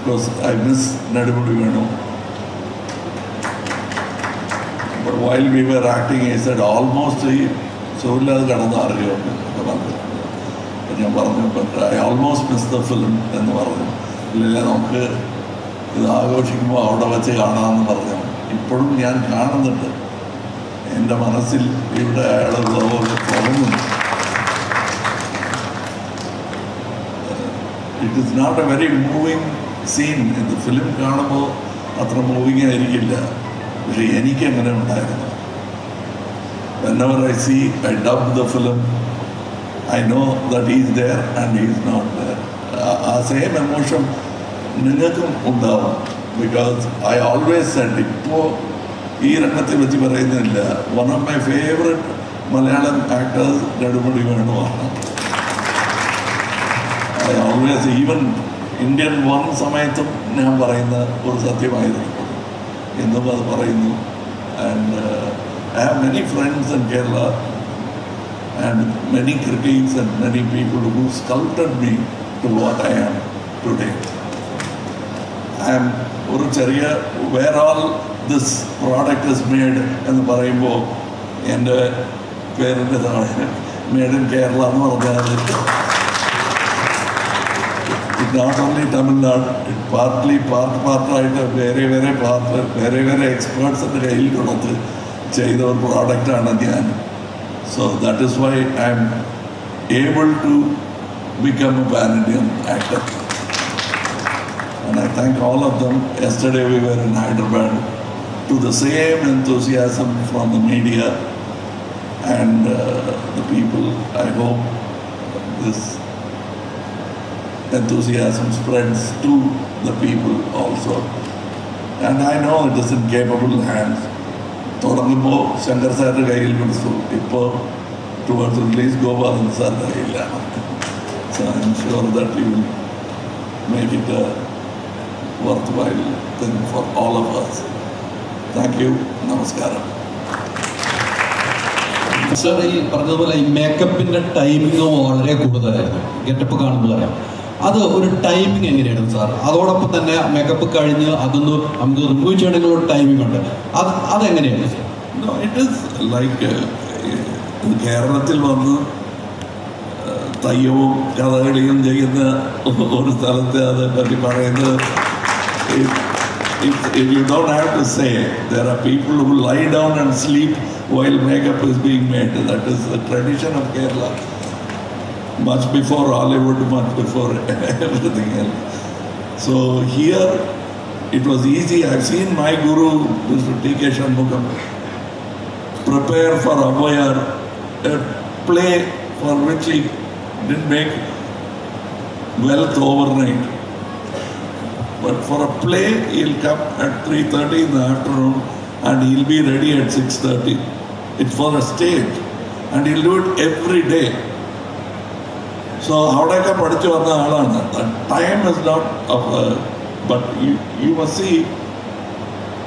because I miss Nadimudi Venu. But while we were acting, he said almost ഈ സുഖമില്ലാതെ കടന്ന് അറിയുമെന്ന് ഒക്കെ പറഞ്ഞു. ഞാൻ പറഞ്ഞു but I almost miss the film എന്ന് പറഞ്ഞു. ഇല്ല നമുക്ക് ഇത് ആഘോഷിക്കുമ്പോൾ അവിടെ വെച്ച് കാണാമെന്ന് പറഞ്ഞു. ഇപ്പോഴും ഞാൻ കാണുന്നുണ്ട്. എന്റെ മനസ്സിൽ ഇവിടെ അയാളുള്ള പോലെ തോന്നുന്നു. It is not a very moving scene ഇത് ഫിലിം കാണുമ്പോൾ അത്ര മൂവിങ് ആയിരിക്കില്ല. പക്ഷെ എനിക്ക് അങ്ങനെ ഉണ്ടായിരുന്നു. Whenever I see, I dub the film, I know that he is there and he is not ആ സെയിം എമോഷൻ നിങ്ങൾക്കും ഉണ്ടാവും. ബിക്കോസ് ഐ ഓൾവേസ് സെഡ് ഇപ്പോൾ ഈ രംഗത്തെ വെച്ച് പറയുന്നില്ല. One of my favourite Malayalam actors Nedumudi വേണുവാണ് I always even Indian വന്ന സമയത്തും ഞാൻ പറയുന്ന ഒരു സത്യമായിരുന്നു. എന്നും അത് പറയുന്നു. And I have many friends in Kerala and many critics and many people who sculpted me to what I am today I am ഒരു ചെറിയ where all this product is made എന്ന് പറയുമ്പോൾ എന്റെ പേരിന്റെ താഴെ മേഡ് ഇൻ കേരള എന്ന് പറഞ്ഞാൽ not only Tamil Nadu, it partly part പാർട്ടായിട്ട് വേറെ വേറെ പാർട്ട് വേറെ വേറെ എക്സ്പേർട്സിൻ്റെ കയ്യിൽ കൊടുത്ത് ചെയ്ത ഒരു പ്രോഡക്റ്റാണ് ഞാൻ so that is why I am able to become A pan Indian actor And I thank all of them. Yesterday we were in Hyderabad to the same enthusiasm from the media and uh, the people. I hope this enthusiasm spreads to the people also. And I know it is in capable hands. തുടങ്ങുമ്പോൾ ശങ്കർ സാറിൻ്റെ കയ്യിൽ പിടിച്ചു ഇപ്പോൾ towards release Gopalan സാറിൻ്റെ കയ്യിലാണ് so I am sure that you will make it a worthwhile thing for all of us thank you നമസ്കാരം sir ഈ പറഞ്ഞതുപോലെ ഈ മേക്കപ്പിന്റെ ടൈമിങ് വളരെ കൂടുതലായിരുന്നു ഗെറ്റപ്പ് കാണുമ്പോൾ അറിയാം അത് ഒരു ടൈമിങ് എങ്ങനെയാണ് സാർ അതോടൊപ്പം തന്നെ മേക്കപ്പ് കഴിഞ്ഞ് അതൊന്ന് നമുക്ക് ഉപയോഗിച്ചാണെങ്കിൽ ഒരു ടൈമിംഗ് ഉണ്ട് അത് അതെങ്ങനെയാണ് ഇറ്റ് ഇസ് ലൈക്ക് കേരളത്തിൽ വന്ന് uh, തയ്യവും കഥകളിയും ചെയ്യുന്ന ഒരു സ്ഥലത്ത് അതേപ്പറ്റി പറയുന്നത് If you don't have to say there are people who lie down and sleep while makeup is being made. That is the tradition of Kerala. Much before Hollywood much before everything else so here it was easy I've seen my guru Mr. T.K. Shanmugam prepare for Avoyar, a play for which he didn't make wealth overnight. But for a play, he'll come at 3.30 in the afternoon and he'll be ready at 6.30. It's for a stage and he'll do it every day. So അവിടെയൊക്കെ പഠിച്ചു വന്ന ആളാണ് time is not but you must C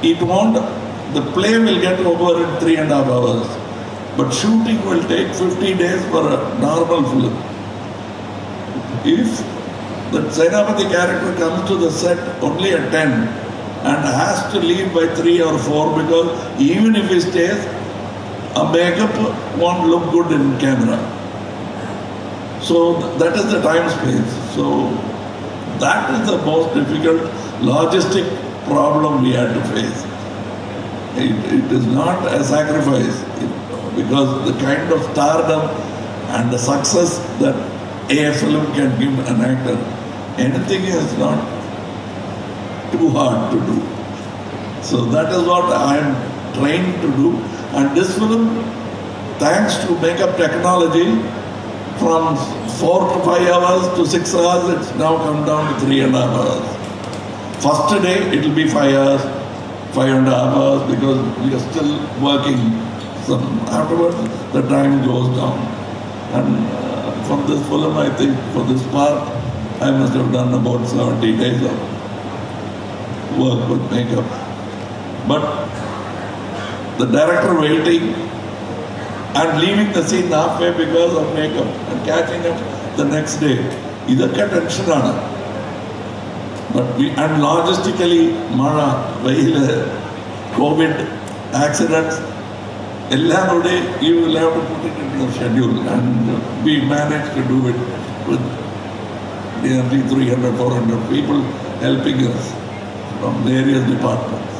it won't, the play will get over in three and a half hours. But shooting will take 50 days for a normal film. If the Senapati character comes to the set only at 10 and has to leave by 3 or 4 because even if he stays, a makeup won't look good in camera. So that is the time space. So that is the most difficult logistic problem we had to face. It, it is not a sacrifice because the kind of stardom and the success that a film can give an actor, anything is not too hard to do. So that is what I am trained to do. And this film, thanks to makeup technology, from four to five hours to six hours, it's now come down to three and a half hours. First day, it will be five hours, five and a half hours because we are still working. Some afterwards, the time goes down. And uh, for this film, I think for this part, I must have done about 70 days of work with makeup. But the director waiting and leaving the scene halfway because of makeup and catching up the next day. ഇതൊക്കെ ടെൻഷനാണ് But we, and logistically, മഴ വെയിൽ Covid accidents എല്ലാം കൂടി you will have to put it in your schedule and we manage to do it with nearly 300, 400 people helping us from various departments.